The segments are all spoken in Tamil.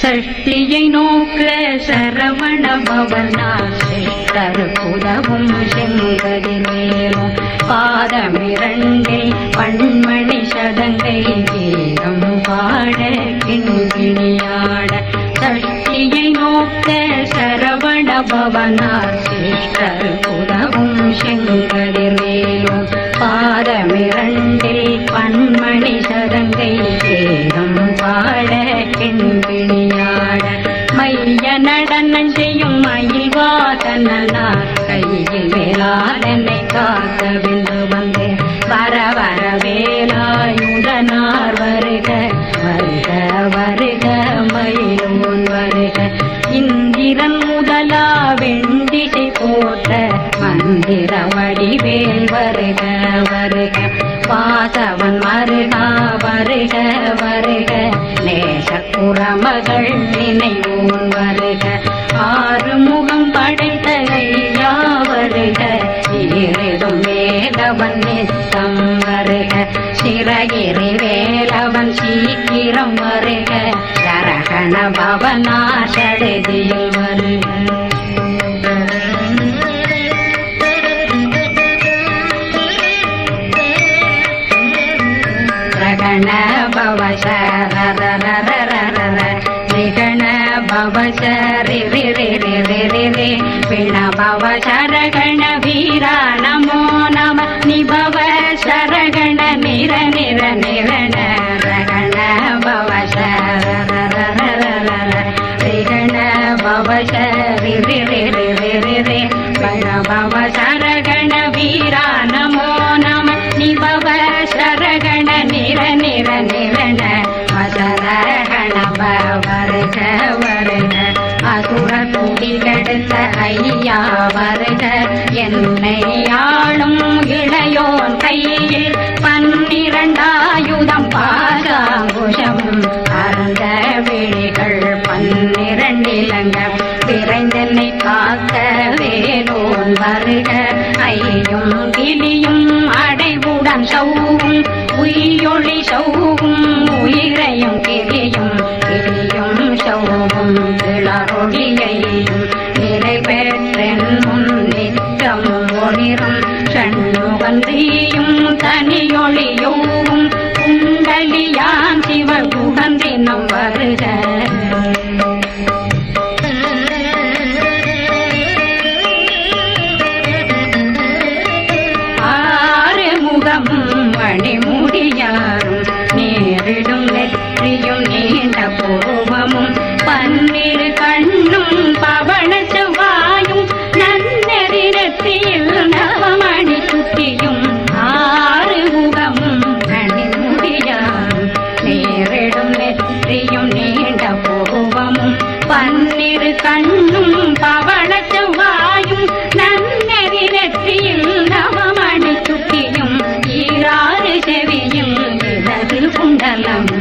சஷ்டியை நோக்க சரவண பவனாசை புதவும் செங்கதிர் மேலும் பாதமிரண்டில் பண்மணி சதங்கை வேதம் பாட கிண்கிணியாட சஷ்டியை நோக்க சரவண பவனாசை புதவும் செங்கதிர் மேலும் பாதமிரண்டில் பன்மணி சதங்கை கேதம் பாட கெண்பிணியாட மைய நடனம் செய்யும் மயில் வாசனார் கையில் வேளாதனை மந்திர வடிவேல் வருக வருக. வாசவன் மருகா வருக வருக. நேச குரமகள் நினைவோன் வருக. ஆறுமுகம் படைத்த ஐயா வருக ஈரிடும் வேலவன் நித்தம் வருக. சிறகிரி வேலவன் சீக்கிரம் வருக. சரகண பவனா சடுதியில் வருக. ಶ್ರೀಗಣ ಭವ ಶರಿ ರಿ ರಿ ರಿ ರಿ ರಿ ರಿ ವೀಣ ಭವ ಶರಗಣ ವೀರ ನಮೋ ನಮ ನಿಭವ ಶರಗಣ ನಿರ ನಿರ ನಿರ கெடுத்த ஐயா வருக என்னை ஆளும் இளையோன் கையில் பன்னிரண்டாயுதம் பாசாங்குஷம் அறந்த விழிகள் பன்னிரண்டிலங்க விரைந்தனை காக்க வேலோன் வருக. ஐயும் கிளியும் அடைவுடன் சௌவும் உயிரொளி சௌவும் உயிரையும் கிளியும் Adam.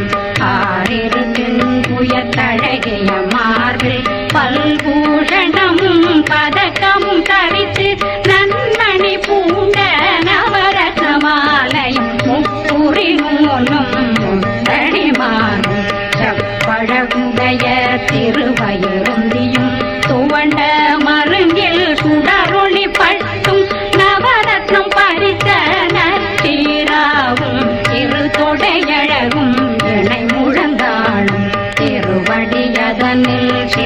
வானில்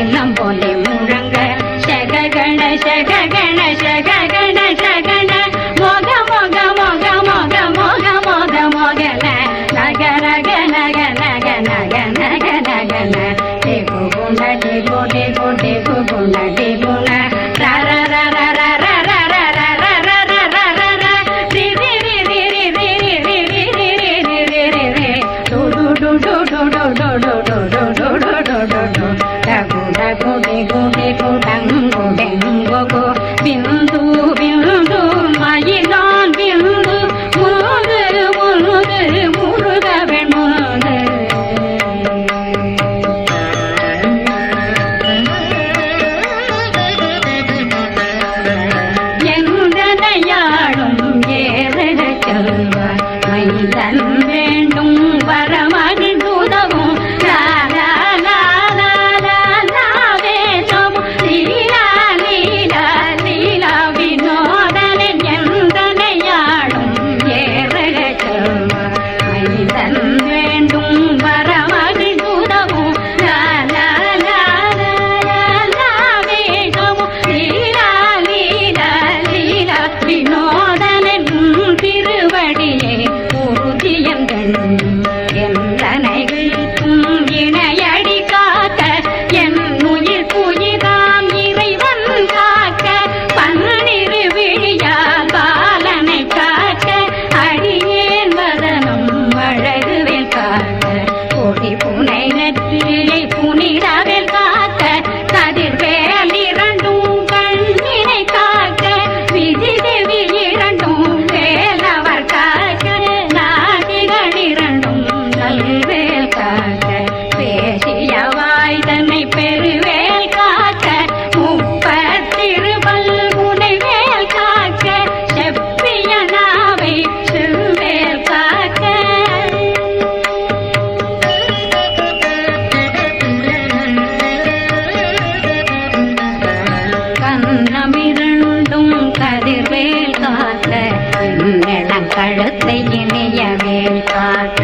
கழுத்தை இனிய வேல் காக்க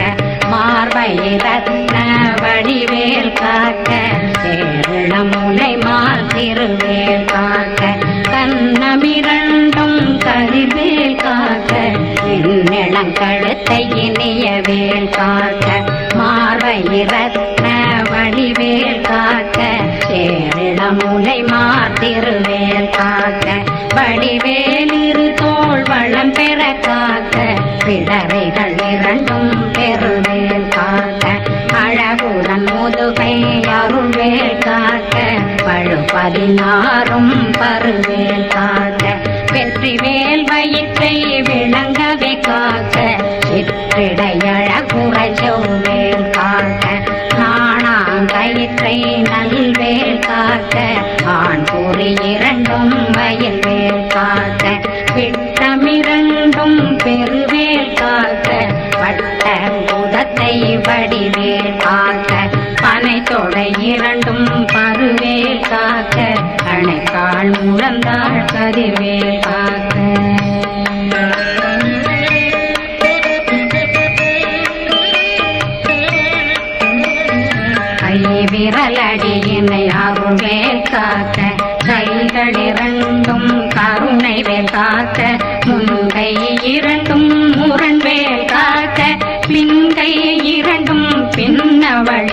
மார்பை ரத்ன வடிவேல் காக்க சேரண முனை மால் திருவேல் காக்க கண்ணமிரண்டும் கதிர்வேல் காக்க இன்னிளம் கழுத்தை இனிய வேல் காக்க மார்பை ரத்ன வடிவேல் காக்க சேரிட முனை மாத்திருவேல் காக்க வடிவேல் இரு தோள் பெற காக்க பிடரைகள் இரண்டும் பெருவேல் காக்க அழகுடன் முதுகை அருள்வேல் காக்க பழு பதினாறு வடிவேல் காக்க. பனை தொடை இரண்டும் பருவேல் காக்க. அணைக்கால் முழந்தாள் கதிர்வேல் காக்க. விரல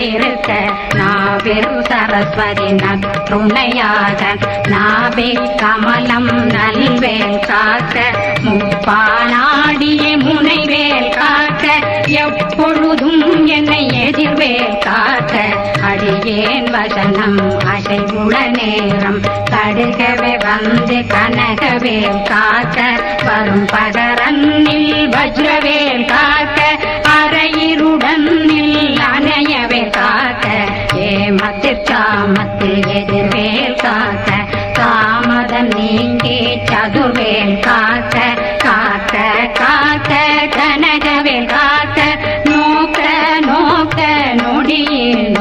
பின்னவள் இருக்க நாவில் சரஸ்வதி நற்றுணையாக நாவே கமலம் நல்வேல் காக்க. முப்பானாடிய முனைவேல் காக்க. எப்பொழுதும் என்னை எதிர்வேல் காக்க. அடியேன் வசனம் அசைவுட நேரம் தடுகவே வந்து கனகவேல் காக்க. வரும் பகரன்னில் வஜ்ரவேல் காக்க. அரையிருடன் அணையவே காக்க ஏமத்தில் காமத்தில் எதிர்வேல் காக்க காமதம் நீங்கி சதுர்வேல் காக்க காக்க காக்க கனகவேல் காக்க நோக்க நோக்க நொடியில்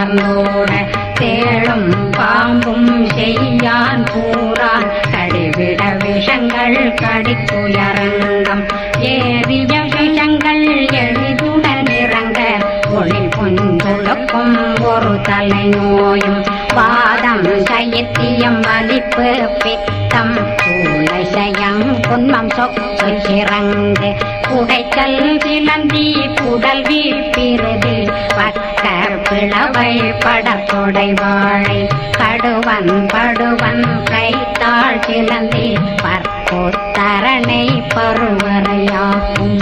இனி தொடர்ந்தோட தேளும் பாம்பும் செய்யான் கூறான். கடிவிட விஷங்கள் கடித்துயரங்கம். ஏறிய விஷங்கள் எளிதுடன் இறங்க. ஒளி புந்துழுக்கும் ஒரு தலை நோயும் வாதம் சைத்தியம் வலிப்பு பித்தம் சூளைசயம் குன்மம் சொக்கு சிறங்கு குடைச்சல் சிலந்தி குடல் வீழ்பிறது பக்க பிளவை படத்தொடை வாழை கடுவன் படுவன் கைத்தாள் சிலந்தி பற்போத்தரணை பருவரையாகும்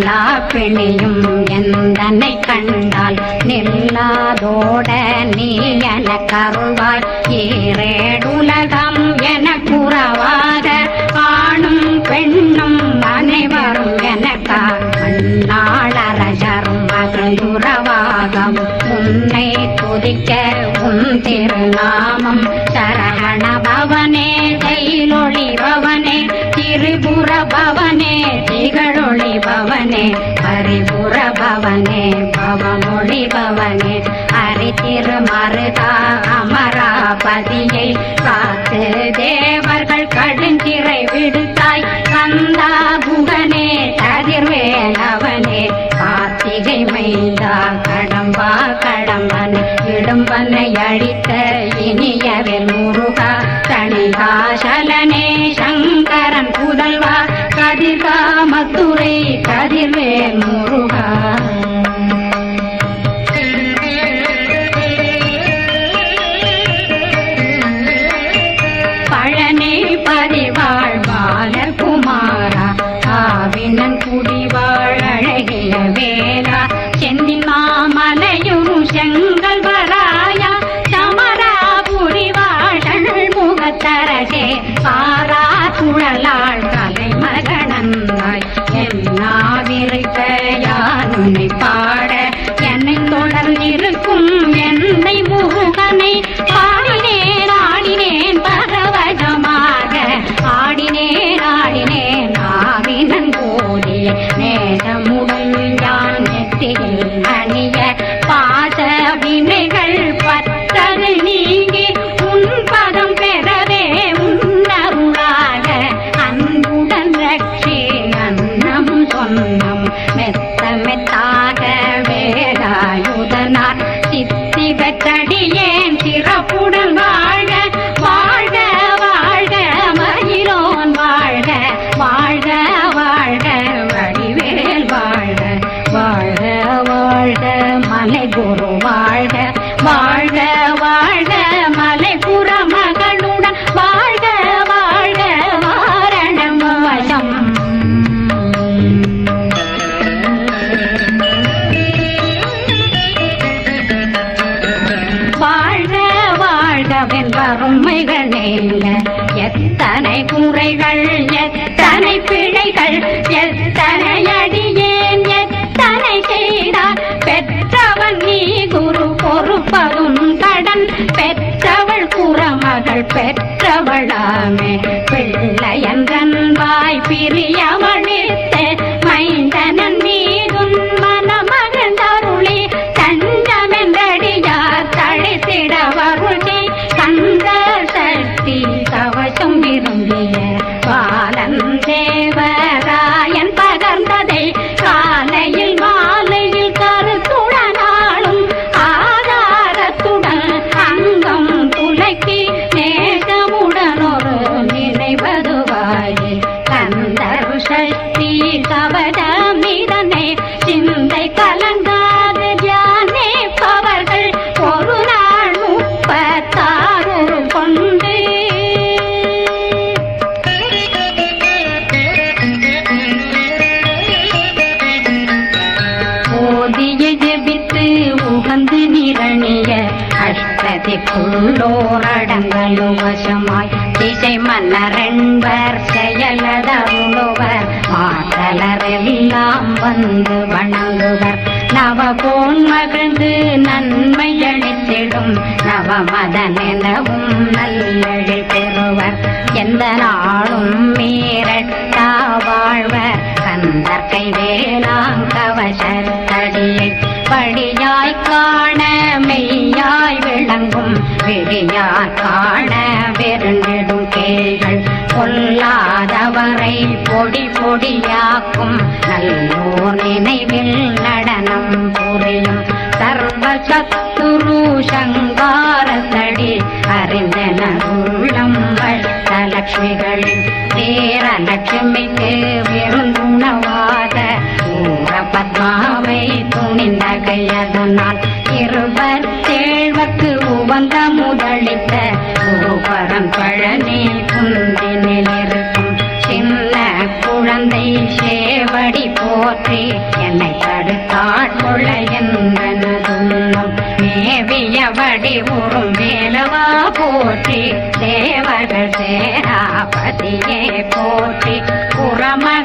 எல்லா பிணியும் எந்தனை கண்டால் நில்லாதோட நீ என கருவாய் ஏறேடுலகம் என குறவாத ஆணும் பெண்ணும் அனைவரும் எனக்கா மண்ணாளரசரும் மகளுறவாகம் உன்னை துதிக்க உன் திருநாமம் பவனே பரிபுர பவனே பவமொழி பவனே. ஹரி திருமருதா அமராபதியை காத்து தேவர்கள் கடுஞ்சிறை விடுத்தாய். கந்தா குகனே கதிர்வேலவனே கார்த்திகை மைந்தா கடம்பா கடம்பன். இடும்பனை அழித்த இனியவில் முருகா தனிகாசலனே சங்கரன் புதல்வா. கதிர்காமத்துறை கதிர்வேல் முருகா. பழனி பதிவாழ் பாலகுமாரா ஆவினன் குடிவாழ் அழகிய வேலா செந்தின் மாமலையும் செங்கல் வராயா. சமராபுரி வாழல் முகத்தரசே பாரா சுழலாள் அன்னம் குறைகள் எத்தனை பிழைகள் எத்தனை அடியேன் எத்தனை செய்தார் பெற்றவன் நீ குரு பொறுப்பதும் கடன். பெற்றவள் குறமகள் பெற்றவளாமே. ರಂಗೆಯ ஓதிய வசமாய் திசை மன்னரென்பர் செயலதருளுவர் மாற்றலரெல்லாம் வந்து வணங்குவர். நவபோன் மகிழ்ந்து நன்மை அளித்திடும் நவமதனெனவும் நல்லழி பெறுவர். எந்த நாளும் மீறட்டா வாழ்வர். கந்தற்கை வேளாங் கவசத்தடியை படியாய் காண மெய்யாய் விளங்க விழியார் காண வெருண்டிடும் கேள்கள் கொல்லாதவரை பொடி பொடியாக்கும் நல்லோர் நினைவில் நடனம் புரியும் சர்வ சத்துரு சங்காரத்தடி அறிந்தன உள்ளம் லட்சுமிகளின் தேர லட்சுமிக்கு விருந்துணவாத ஊர பத்மாவை துணிந்த கையதனால் இருபத்தேழ்வக்கு உவந்த உவந்தம் குருபரம் பழனி குந்தினிலிருக்கும் சின்ன குழந்தை சேவடி போற்றி என்னை தடுத்தாட்கொள்ள என்றனதுள்ளம் மேவியபடி உறும் வேலவா போற்றி தேவர்கள் சேராபதியே போற்றி புறமகள்